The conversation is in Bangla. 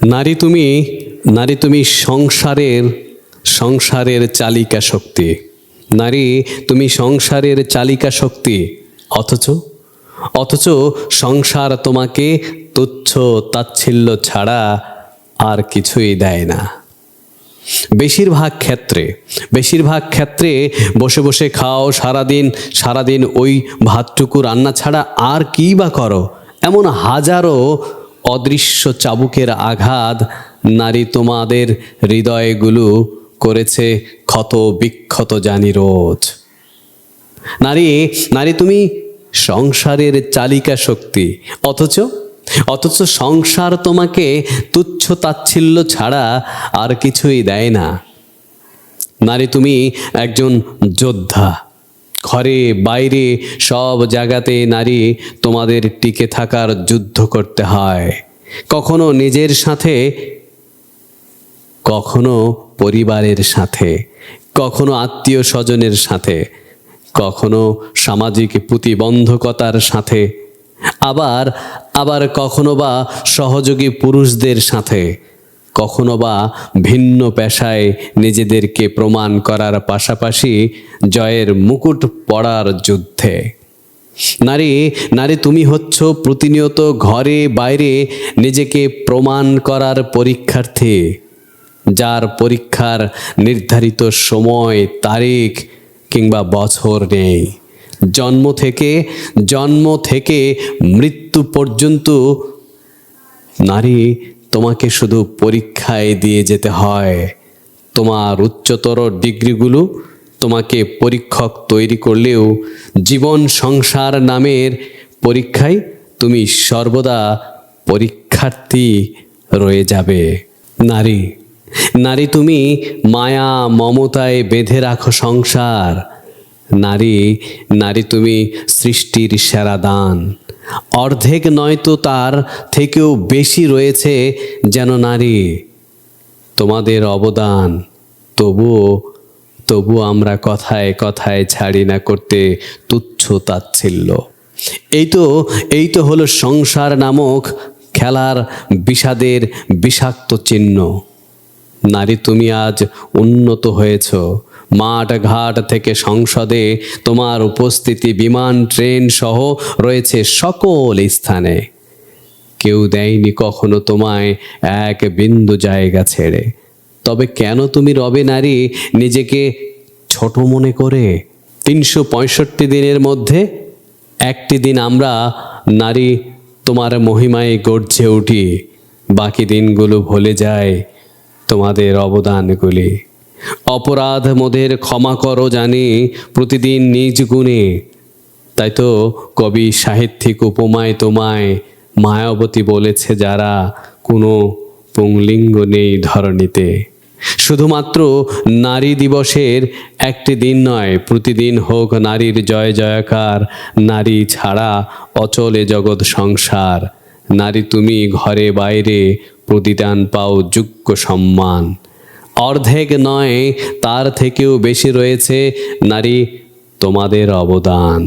নারী তুমি নারী তুমি সংসারের সংসারের চালিকা শক্তি। নারী তুমি সংসারের চালিকা শক্তি। অথচ অথচ সংসার তোমাকে তুচ্ছ তাচ্ছিল্য ছাড়া আর কিছুই দেয় না। বেশিরভাগ ক্ষেত্রে বেশিরভাগ ক্ষেত্রে বসে বসে খাও, সারাদিন সারাদিন ওই ভাতটুকু রান্না ছাড়া আর কী বা করো? এমন হাজারো অদৃশ্য চাবুকের আঘাত নারী তোমাদের হৃদয়গুলো করেছে ক্ষত বিক্ষত জানি রোজ। নারী নারী তুমি সংসারের চালিকা শক্তি, অথচ অথচ সংসার তোমাকে তুচ্ছ তাচ্ছিল্য ছাড়া আর কিছুই দেয় না। নারী তুমি একজন যোদ্ধা। ঘরে, বাইরে, সব জায়গাতে নারী তোমাদের টিকে থাকার যুদ্ধ করতে হয়। কখনো নিজের সাথে, কখনো পরিবারের সাথে, কখনো আত্মীয় স্বজনের সাথে, কখনো সামাজিক প্রতিবন্ধকতার সাথে, আবার আবার কখনো বা সহযোগী পুরুষদের সাথে কখনো বা ভিন্ন পেশায় নিজেদেরকে প্রমাণ করার পাশাপাশি জয়ের মুকুট পড়ার যুদ্ধে। নারী নারী তুমি হচ্ছ প্রতিনিয়ত ঘরে বাইরে নিজেকে প্রমাণ করার পরীক্ষার্থী। যার পরীক্ষার নির্ধারিত সময়, তারিখ কিংবা বছর নেই। জন্ম থেকে জন্ম থেকে মৃত্যু পর্যন্ত নারী তোমাকে শুধু পরীক্ষায় দিয়ে যেতে হয়। তোমার উচ্চতর ডিগ্রিগুলো তোমাকে পরীক্ষক তৈরি করলেও জীবন সংসার নামের পরীক্ষায় তুমি সর্বদা পরীক্ষার্থী রয়ে যাবে। নারী নারী তুমি মায়া মমতায় বেঁধে রাখো সংসার। নারী নারী তুমি সৃষ্টির সেরা দান। অর্ধেক নয়তো তার থেকেও বেশি রয়েছে যেন নারী। তোমাদের অবদান, তবুও তবু আমরা কথায় কথায় ছাড়ি না করতে তুচ্ছ তাচ্ছিল্য। এই তো এই তো হলো সংসার নামক খেলার বিষাদের বিষাক্ত চিহ্ন। নারী তুমি আজ উন্নত হয়েছ মাঠ ঘাট থেকে সংসদে তোমার উপস্থিতি, বিমান, ট্রেন সহ রয়েছে সকল স্থানে। কেউ দেয়নি কখনো তোমায় এক বিন্দু জায়গা ছেড়ে। তবে কেন তুমি রবে নারী নিজেকে ছোট মনে করে? তিনশো পঁয়ষট্টি দিনের মধ্যে একটি দিন আমরা নারী তোমার মহিমায় গর্জে উঠি। বাকি দিনগুলো ভুলে যায় তোমাদের অবদানগুলি। অপরাধ মোদের ক্ষমা করো জানি প্রতিদিন নিজ গুণে। তাই তো কবি সাহিত্যিক উপমায় তোমায় মায়াবতী বলেছে যারা কোনো পুংলিঙ্গ নেই ধরণীতে। শুধুমাত্র নারী দিবসের একটি দিন নয়, প্রতিদিন হোক নারীর জয় জয়কার, নারী ছাড়া অচলে জগৎ সংসার। নারী তুমি ঘরে বাইরে প্রতিদান পাও যোগ্য সম্মান। অর্ধেক নয় তার থেকেও বেশি রয়েছে নারী তোমাদের অবদান।